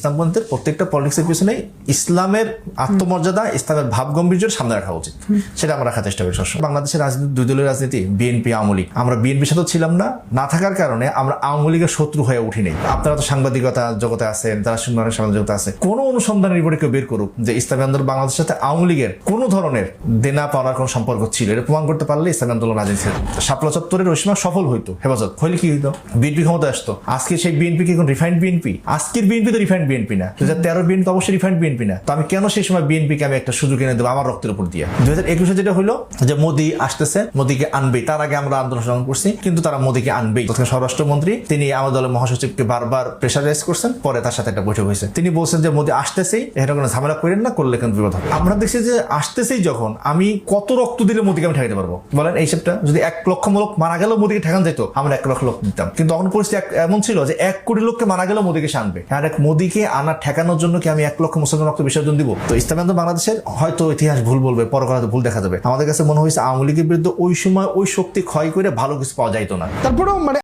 ইসলামপন্থীর প্রত্যেকটা পলিটিক্সের পিছনে ইসলামের আত্মমর্যাদা, ইসলামের ভাব গম্ভীর্যের সামনে রাখা উচিত। সেটা আমরা রাখার চেষ্টা করি সবসময়। বাংলাদেশের রাজনীতি, দুই দলের রাজনীতি বিএনপি আওয়ামী লীগ। আমরা বিএনপির সাথেও ছিলাম না। না থাকার কারণে আমরা আওয়ামী লীগের শত্রু হয়ে উঠিনি। আপনারা তো সাংবাদিকতা জগতে আছেন যারা সাংবাদিক সাংবাদিক জগতে আছে। কোনো অনুসন্ধান রিপোর্টে কেউ বের করুক যে ইসলামী আন্দোলন বাংলাদেশের সাথে আওয়ামী লীগের কোনো ধরনের দেনা পাওয়ার কোনো সম্পর্ক ছিল, এটা প্রমাণ করতে পারলে ইসলামী আন্দোলন রাজনীতি শাপলা চত্বরের ওই সময় সফল হইতো। হেফাজত হইলে কি হইতো? বিএনপি ক্ষমতা আসতো। আজকে সেই বিএনপি কি এখন রিফাইন্ড বিএনপি আজকের বিএনপি তো রিফাইন্ড বিএনপি না। দু হাজার তেরো বিএনপি অবশ্যই রিফাইন্ড বিএনপি না। তো আমি কেন সেই সময় বিএনপিকে আমি একটা সুযোগ এনে দেবো আমার রক্তের উপর দিয়ে? দু হাজার একুশে যেটা হলো যে মোদি আসতেছে, মোদিকে আনবেই। তার আগে আমরা আন্দোলন সংগ্রাম করছি, কিন্তু তারা মোদিকে আনবেই। তখন স্বরাষ্ট্রমন্ত্রী, তিনি আমাদের দলের মহাসচিবকে বারবার প্রেশারাইজ করছেন, পরে তার সাথে একটা বৈঠক হয়েছে। তিনি বলছেন যে মোদি আসতেছেই এটা কোনো ঝামেলা করেন না, করলে কিন্তু বিপদ হবে। আমরা দেখছি যে আসতেছেই যখন, আমি কত রক্ত দিলে মোদিকে আমি ঠেকাতে পারব? বলেন এই হিসেবটা, যদি এক লক্ষ লোক মারা গেলেও মোদিকে ঠেকান যেত, আমরা এক লক্ষ লোক দিতাম কিন্তু তখন পরিস্থিতি এমন ছিল যে এক কোটি লোককে মারা গেলেও মোদিকে আনবে। আর এক মোদিকে আনা ঠেকানোর জন্য কি আমি এক লক্ষ মুসলমান রক্ত বিসর্জন দিব? তো ইসলাম বাংলাদেশের হয়তো ইতিহাস ভুল বলবে পরকালে ভুল দেখা যাবে। আমাদের কাছে মনে হয়েছে আওয়ামী লীগের বিরুদ্ধে ওই সময় ওই শক্তি ক্ষয় করে ভালো কিছু পাওয়া যাইতো না। তারপরেও মানে